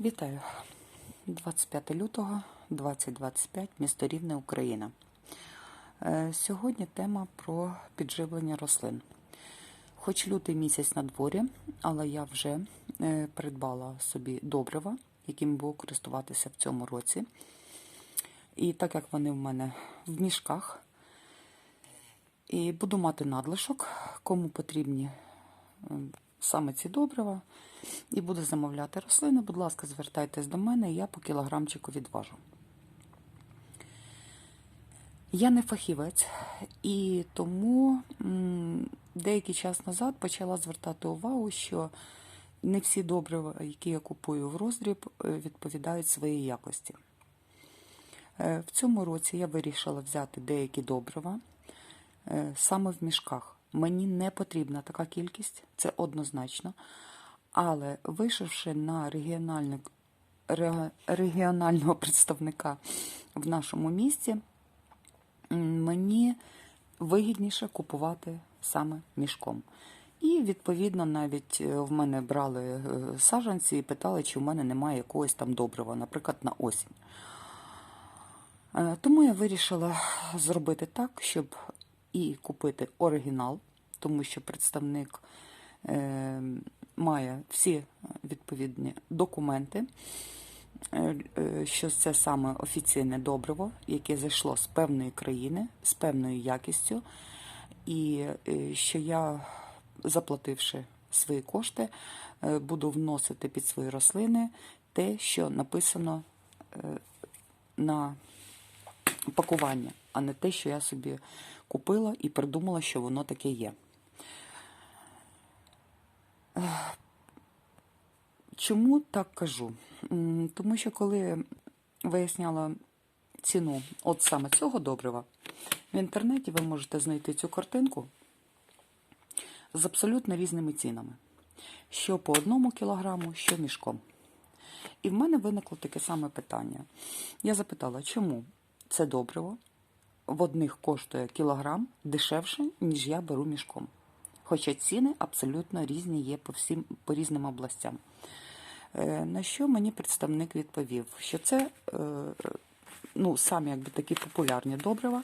Вітаю 25 лютого 2025, місто Рівне, Україна. Е, Сьогодні тема про підживлення рослин. Хоч лютий місяць на дворі, але я вже е, придбала собі добрива, яким буду користуватися в цьому році. І так як вони в мене в мішках, і буду мати надлишок, кому потрібні саме ці добрива, і буду замовляти рослини. Будь ласка, звертайтесь до мене, я по кілограмчику відважу. Я не фахівець, і тому деякий час назад почала звертати увагу, що не всі добрива, які я купую в роздріб, е, відповідають своїй якості. Е, В цьому році я вирішила взяти деякі добрива е, саме в мішках. Мені не потрібна така кількість, це однозначно. Але вийшовши на регіонального представника в нашому місті, мені вигідніше купувати саме мішком. І, відповідно, навіть е, в мене брали е, саджанці і питали, чи в мене немає якогось там добрива, наприклад, на осінь. Е, Тому я вирішила зробити так, щоб і купити оригінал, тому що представник е, має всі відповідні документи, е, е, що це саме офіційне добриво, яке зайшло з певної країни, з певною якістю, і е, що я, заплативши свої кошти, е, буду вносити під свої рослини те, що написано е, на пакування, а не те, що я собі купила і придумала, що воно таке є. Чому так кажу? Тому що коли виясняла ціну от саме цього добрива, в інтернеті ви можете знайти цю картинку з абсолютно різними цінами. Що по одному кілограму, що мішком. І в мене виникло таке саме питання. Я запитала, чому це добриво в одних коштує кілограм дешевше, ніж я беру мішком. Хоча ціни абсолютно різні є по всім по різним областям. Е, На що мені представник відповів, що це е, ну, самі якби такі популярні добрива,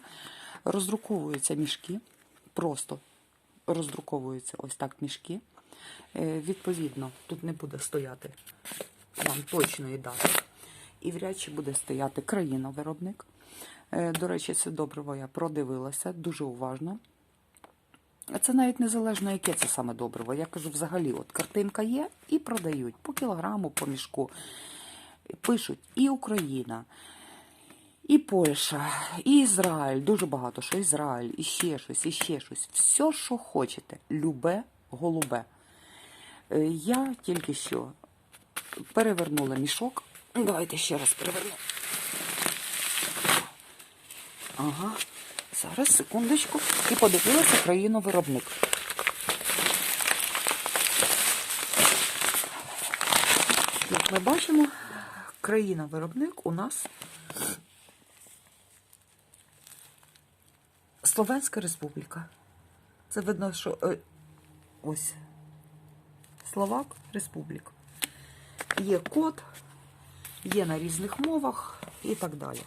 роздруковуються мішки, просто роздруковуються ось так мішки. Е, Відповідно, тут не буде стояти вам точної дати. І вряд чи буде стояти країна-виробник. Е, До речі, це добриво я продивилася дуже уважно. Це навіть незалежно, яке це саме добриво. Я кажу, взагалі, от картинка є і продають по кілограму, по мішку. Пишуть і Україна, і Польща, і Ізраїль. Дуже багато що Ізраїль, і ще щось, і ще щось. Все, що хочете. Любе, голубе. Е, Я тільки що перевернула мішок. Давайте ще раз переверну. Ага. Зараз, секундочку. І подивилася країну виробник. Як ми бачимо, країна виробник у нас Словенська Республіка. Це видно, що е, ось Словак Республік. Є код, є на різних мовах і так далі.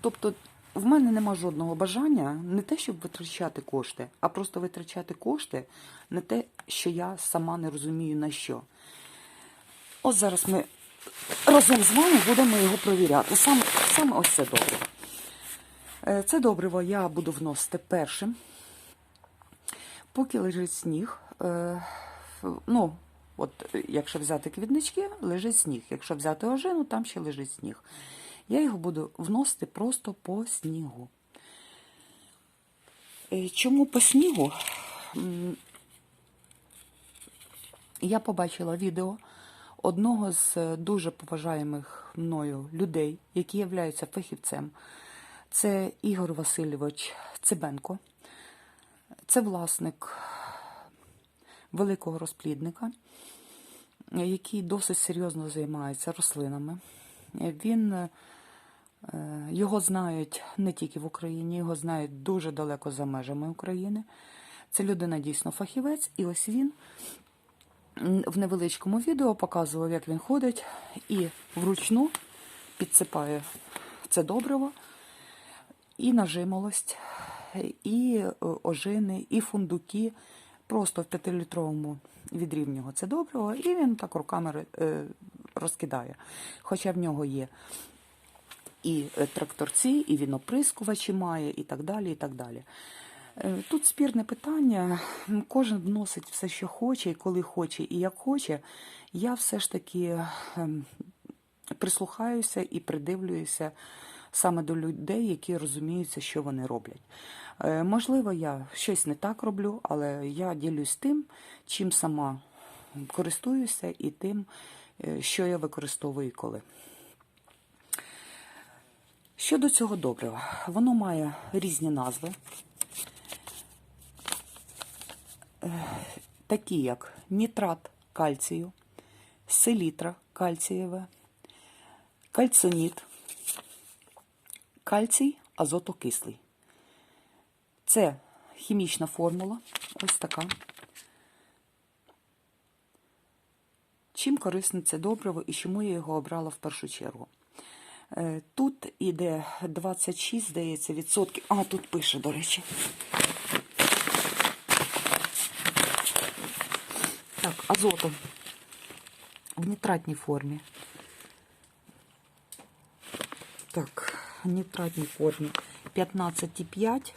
Тобто, в мене нема жодного бажання не те, щоб витрачати кошти, а просто витрачати кошти на те, що я сама не розумію на що. От зараз ми разом з вами будемо його провіряти. Саме, саме ось це добриво. Е, Це добриво я буду вносити першим. Поки лежить сніг, е, ну, от якщо взяти квітнички, лежить сніг. Якщо взяти ожину, там ще лежить сніг. Я його буду вносити просто по снігу. Е, Чому по снігу? Я побачила відео одного з е, дуже поважаємих мною людей, який є фахівцем. Це Ігор Васильович Цибенко. Це власник великого розплідника, який досить серйозно займається рослинами. Він е, його знають не тільки в Україні, його знають дуже далеко за межами України. Це людина дійсно фахівець, і ось він в невеличкому відео показував, як він ходить і вручну підсипає це добриво, і нажимолость, і е, ожини, і фундуки. Просто в 5-літровому відрі в нього це добриво, і він так руками е, розкидає. Хоча в нього є і е, тракторці, і він оприскувачі має, і так далі. і так далі. Е, Тут спірне питання. Кожен вносить все, що хоче, і коли хоче, і як хоче. Я все ж таки ем, прислухаюся і придивлююся саме до людей, які розуміються, що вони роблять. Е, Можливо, я щось не так роблю, але я ділюсь тим, чим сама користуюся, і тим, що я використовую коли. Щодо цього добрива, воно має різні назви, Е, такі як нітрат кальцію, селітра кальцієве, кальцоніт, кальцій азотокислий. Це хімічна формула, ось така. Чим корисне це добриво і чому я його обрала в першу чергу? Е, Тут іде 26, здається, відсотків. А, тут пише, до речі. Так, азоту в нітратній формі. Так, в нітратній формі 15,5.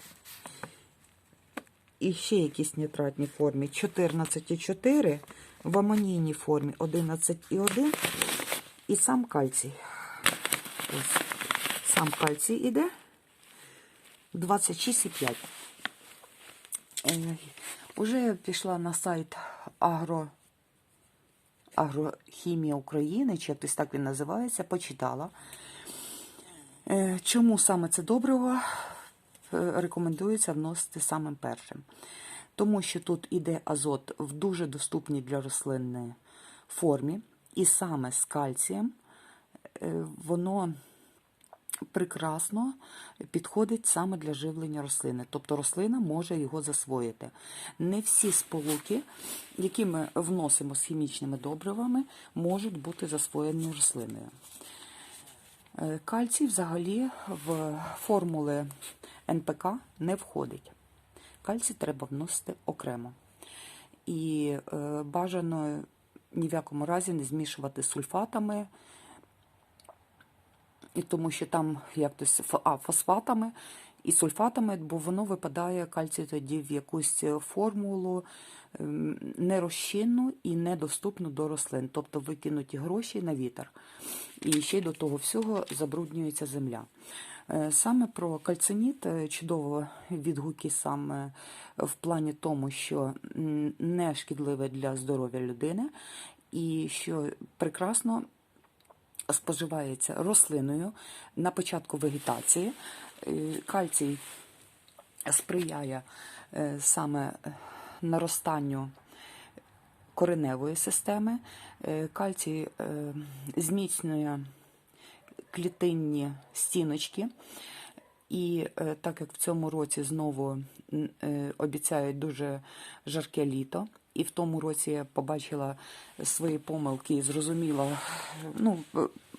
І ще якісь нітратні формі 14,4. В амонійній формі 11,1. І сам кальцій. Ось. Сам кальцій іде 26,5. Е, Уже я пішла на сайт Агро, Агрохімія України, чи якось так він називається, почитала. Е, Чому саме це добриво е, рекомендується вносити самим першим? Тому що тут іде азот в дуже доступній для рослинної формі, і саме з кальцієм воно прекрасно підходить саме для живлення рослини. Тобто рослина може його засвоїти. Не всі сполуки, які ми вносимо з хімічними добривами, можуть бути засвоєні рослиною. Е, Кальцій взагалі в формули НПК не входить. Кальцій треба вносити окремо. І е, бажано ні в якому разі не змішувати з сульфатами, і тому що там як то с- а, фосфатами і сульфатами, бо воно випадає кальцій тоді в якусь формулу ем, нерозчинну і недоступну до рослин, тобто викинуті гроші на вітер. І ще до того всього забруднюється земля. Е, Саме про кальциніт е, чудово відгуки саме в плані тому, що не шкідливе для здоров'я людини, і що прекрасно споживається рослиною на початку вегетації. Е, Кальцій сприяє е, саме е, наростанню кореневої системи. Кальцій зміцнює клітинні стіночки. І так як в цьому році знову обіцяють дуже жарке літо, і в тому році я побачила свої помилки і зрозуміла, ну,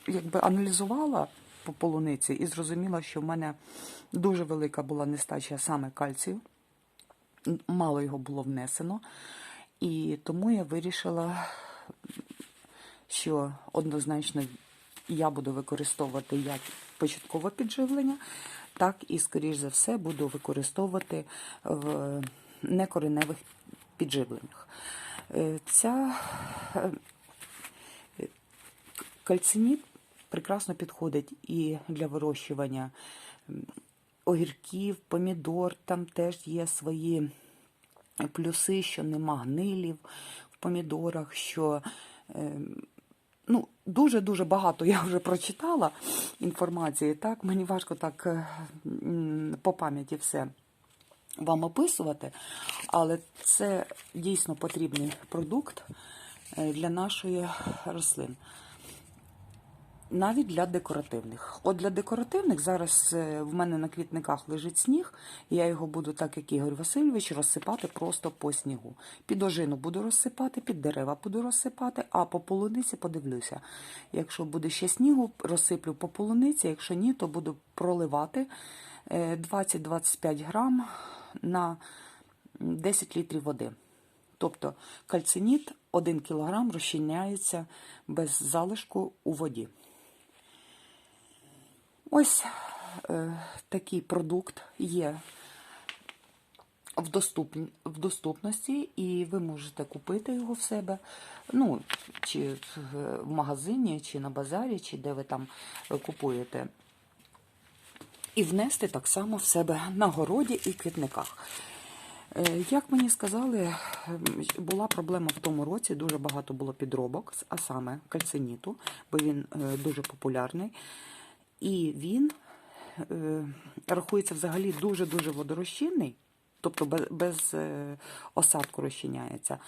якби аналізувала по полуниці і зрозуміла, що в мене дуже велика була нестача саме кальцію, мало його було внесено. І тому я вирішила, що однозначно я буду використовувати як початкове підживлення, так і, скоріш за все, буду використовувати в некореневих підживленнях. Е, Ця е, кальциніт прекрасно підходить і для вирощування огірків, помідор, там теж є свої плюси, що нема гнилів в помідорах, що ем, ну, дуже-дуже багато я вже прочитала інформації. Так, мені важко так е, по пам'яті все вам описувати, але це дійсно потрібний продукт е, для нашої рослин. навіть для декоративних. От для декоративних зараз е, в мене на квітниках лежить сніг, і я його буду, так як Ігор Васильович, розсипати просто по снігу. Під ожину буду розсипати, під дерева буду розсипати, а по полуниці подивлюся. Якщо буде ще снігу, розсиплю по полуниці, якщо ні, то буду проливати е, 20-25 грам на 10 літрів води. Тобто кальциніт 1 кг розчиняється без залишку у воді. Ось е, такий продукт є в, доступ, в доступності, і ви можете купити його в себе, ну, чи в в магазині, чи на базарі, чи де ви там е, купуєте. І внести так само в себе на городі і квітниках. Е, Як мені сказали, була проблема в тому році, дуже багато було підробок, а саме кальциніту, бо він е, дуже популярний. І він е, рахується взагалі дуже-дуже водорозчинний, тобто без, осадку розчиняється.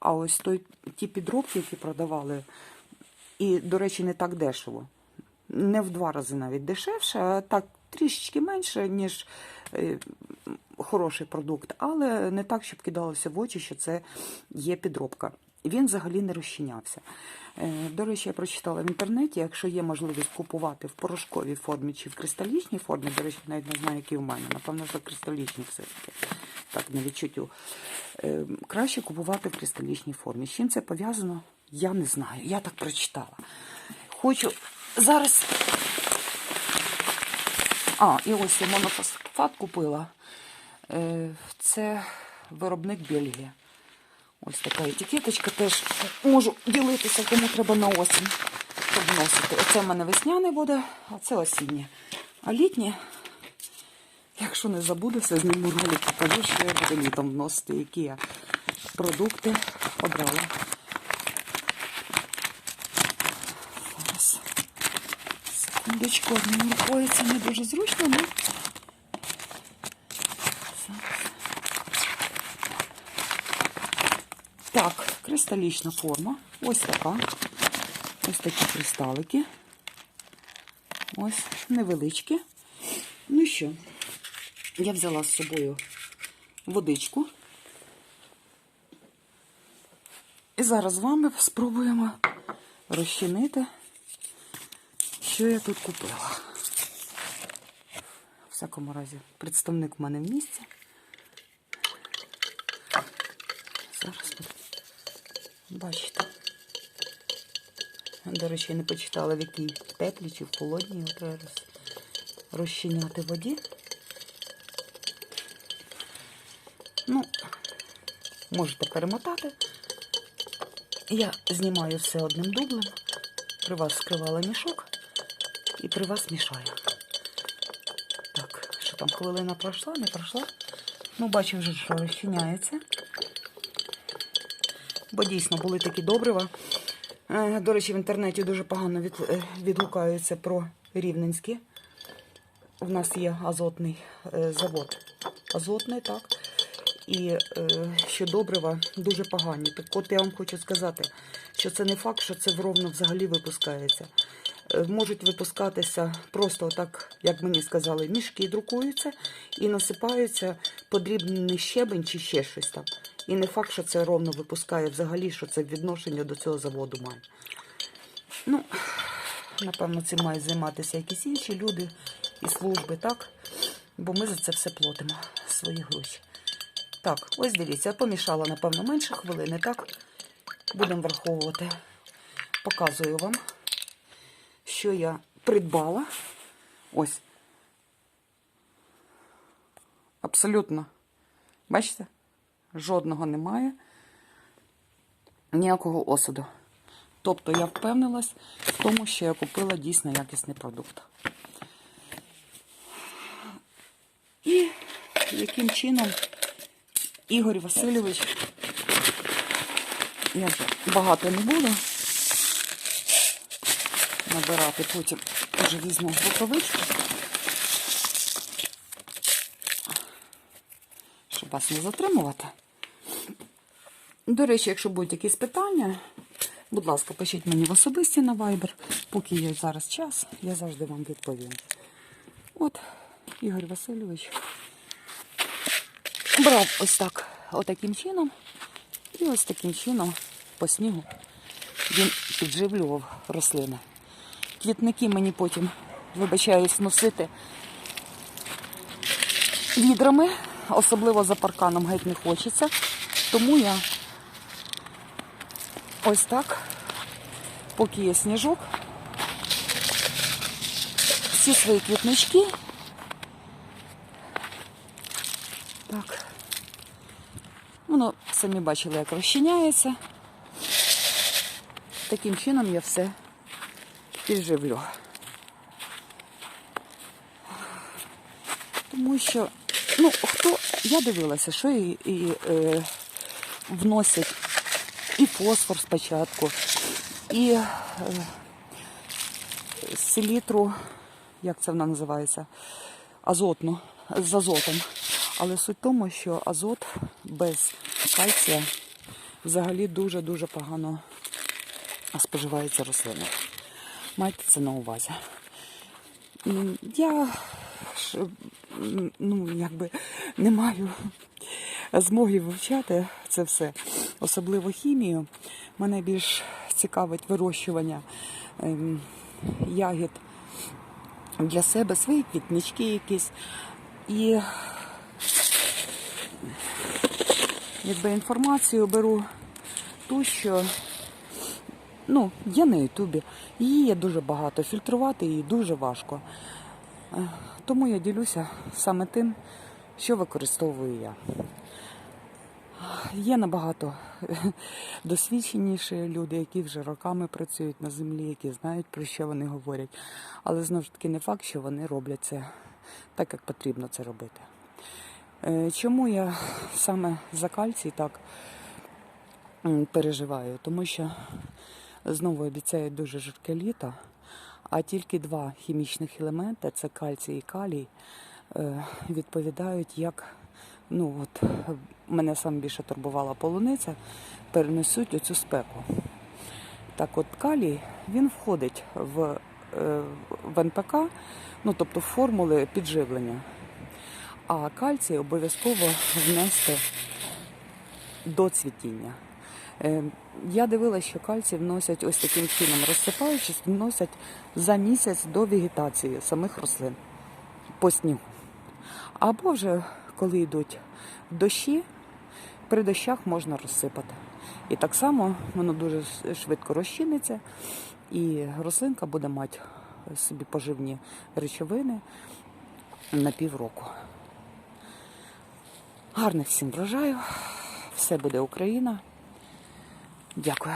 А ось той, ті підробки, які продавали, і, до речі, не так дешево. Не в два рази навіть дешевше, а так трішечки менше, ніж е, хороший продукт, але не так, щоб кидалося в очі, що це є підробка. Він взагалі не розчинявся. Е, До речі, я прочитала в інтернеті, якщо є можливість купувати в порошковій формі чи в кристалічній формі, до речі, навіть не знаю, які в мене, напевно, що кристалічні все-таки, так, на відчуттю. Е, Краще купувати в кристалічній формі. З чим це пов'язано, я не знаю. Я так прочитала. Хочу зараз. А, і ось я монофосфат купила. Е, Це виробник Бельгія. Ось така етикеточка теж можу ділитися, кому треба на осінь, щоб носити. Оце в мене весняне буде, а це осіннє. А літнє, якщо не забудуся, зніму ролик, покажу, що я буду літом вносити, які я продукти обрала. Секундочку, одною рукою не дуже зручно, але. Так, кристалічна форма. Ось така. Ось такі кристалики. Ось невеличкі. Ну що, я взяла з собою водичку. І зараз з вами спробуємо розчинити, що я тут купила. В всякому разі, представник в мене в місці. Зараз ви бачите. До речі, я не почитала, в якій в теплій чи в холодній його розчиняти воді. Ну, можете перемотати. Я знімаю все одним дублем. При вас скривала мішок і при вас мішаю. Так, що там хвилина пройшла, не пройшла. Ну, бачу вже, що розчиняється. Бо дійсно були такі добрива. Е, До речі, в інтернеті дуже погано е, відгукаються про Рівненські. У нас є азотний е, завод. Азотний, так. І що добрива дуже погані. Так от я вам хочу сказати, що це не факт, що це вровно взагалі випускається. Можуть випускатися просто так, як мені сказали, мішки друкуються і насипаються подрібний щебень чи ще щось там. І не факт, що це ровно випускає взагалі, що це відношення до цього заводу має. Ну, напевно, цим мають займатися якісь інші люди і служби, так? Бо ми за це все платимо свої гроші. Так, ось дивіться, я помішала, напевно, менше хвилини, так? Будемо враховувати. Показую вам, що я придбала. Ось. Абсолютно. Бачите? Жодного немає. Ніякого осаду. Тобто я впевнилась в тому, що я купила дійсно якісний продукт. І яким чином Ігор Васильович, я багато не буду набирати, потім вже візьму рукавичку, щоб вас не затримувати. До речі, якщо будуть якісь питання, Будь ласка, пишіть мені в особисті на Viber. Поки є зараз час, я завжди вам відповім. От, Ігор Васильович брав ось так, отаким чином. І ось таким чином по снігу він підживлював рослини. Квітники мені потім, вибачаюсь, носити відрами, особливо за парканом геть не хочеться. Тому я ось так, поки є сніжок, всі свої квітнички. Так. Воно самі бачили, як розчиняється. Таким чином я все підживлю. Тому що, ну, хто, я дивилася, що і, і е, вносять і фосфор спочатку, і е, селітру, як це вона називається, азотну, з азотом. Але суть в тому, що азот без кальція взагалі дуже-дуже погано споживається рослина. Майте це на увазі. Я ж, ну, якби не маю змоги вивчати це все, особливо хімію. Мене більш цікавить вирощування ем, ягід для себе, свої квітнички якісь. І якби інформацію беру ту, що ну, є на Ютубі. Її є дуже багато. Фільтрувати її дуже важко. Е, Тому я ділюся саме тим, що використовую я. Є набагато досвідченіші люди, які вже роками працюють на землі, які знають, про що вони говорять. Але знову ж таки не факт, що вони роблять це так, як потрібно це робити. Е, Чому я саме за кальцій так переживаю? Тому що знову обіцяють дуже жарке літо, а тільки два хімічних елементи це кальцій і калій, е, відповідають, як ну от мене саме більше турбувала полуниця, перенесуть оцю спеку. Так от калій він входить в, е, в НПК, ну тобто в формули підживлення. А кальцій обов'язково внести до цвітіння. Е, Я дивилася, що кальцій вносять ось таким чином, розсипаючись, вносять за місяць до вегетації самих рослин по снігу. Або вже коли йдуть дощі, при дощах можна розсипати. І так само воно дуже швидко розчиниться, і рослинка буде мати собі поживні речовини на півроку. Гарних всім врожаю. Все буде Україна. Дякую.